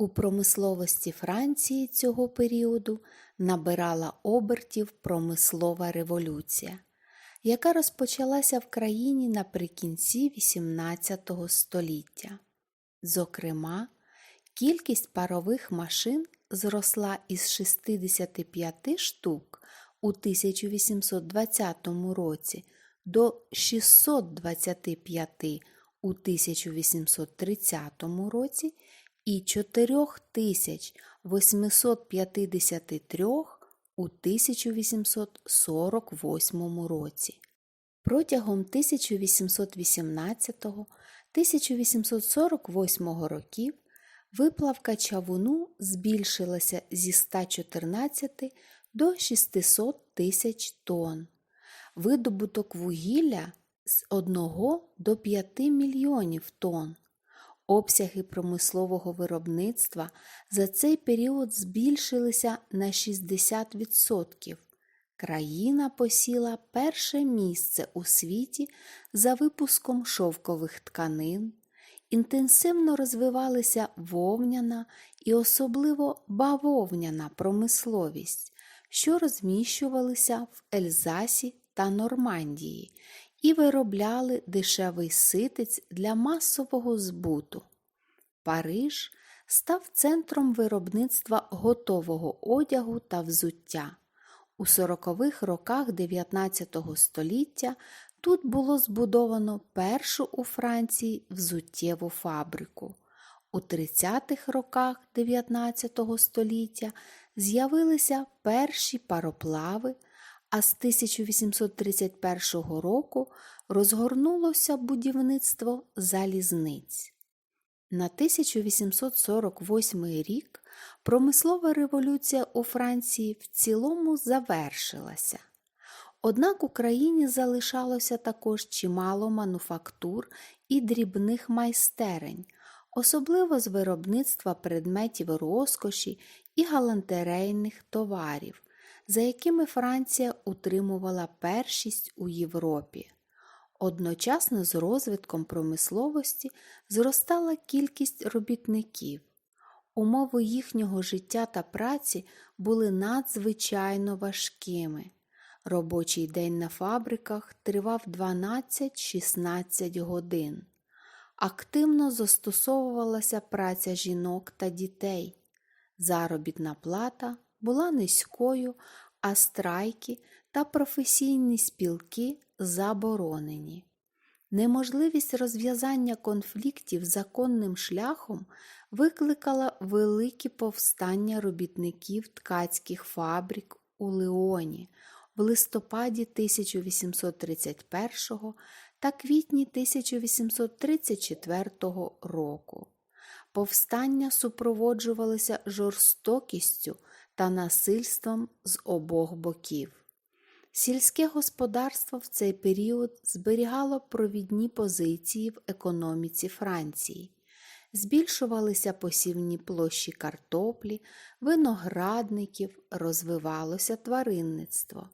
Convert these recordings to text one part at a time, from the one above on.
У промисловості Франції цього періоду набирала обертів промислова революція, яка розпочалася в країні наприкінці XVIII століття. Зокрема, кількість парових машин зросла із 65 штук у 1820 році до 625 у 1830 році і 4853 у 1848 році. Протягом 1818-1848 років виплавка чавуну збільшилася зі 114 до 600 тисяч тонн. Видобуток вугілля з 1 до 5 мільйонів тонн. Обсяги промислового виробництва за цей період збільшилися на 60%. Країна посіла перше місце у світі за випуском шовкових тканин. Інтенсивно розвивалися вовняна і особливо бавовняна промисловість, що розміщувалися в Ельзасі та Нормандії і виробляли дешевий ситець для масового збуту. Париж став центром виробництва готового одягу та взуття. У 40-х роках 19 століття тут було збудовано першу у Франції взуттєву фабрику. У 30-х роках 19 століття з'явилися перші пароплави, а з 1831 року розгорнулося будівництво залізниць. На 1848 рік промислова революція у Франції в цілому завершилася. Однак у країні залишалося також чимало мануфактур і дрібних майстерень, особливо з виробництва предметів розкоші і галантерейних товарів, за якими Франція утримувала першість у Європі. Одночасно з розвитком промисловості зростала кількість робітників. Умови їхнього життя та праці були надзвичайно важкими. Робочий день на фабриках тривав 12-16 годин. Активно застосовувалася праця жінок та дітей. Заробітна плата була низькою, а страйки та професійні спілки заборонені. Неможливість розв'язання конфліктів законним шляхом викликала великі повстання робітників ткацьких фабрик у Леоні в листопаді 1831 та квітні 1834 року. Повстання супроводжувалися жорстокістю та насильством з обох боків. Сільське господарство в цей період зберігало провідні позиції в економіці Франції. Збільшувалися посівні площі картоплі, виноградників, розвивалося тваринництво.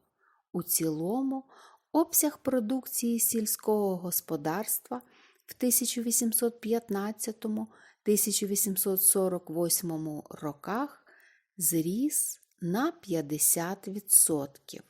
У цілому, обсяг продукції сільського господарства в 1815-1848 роках зріс на 50%.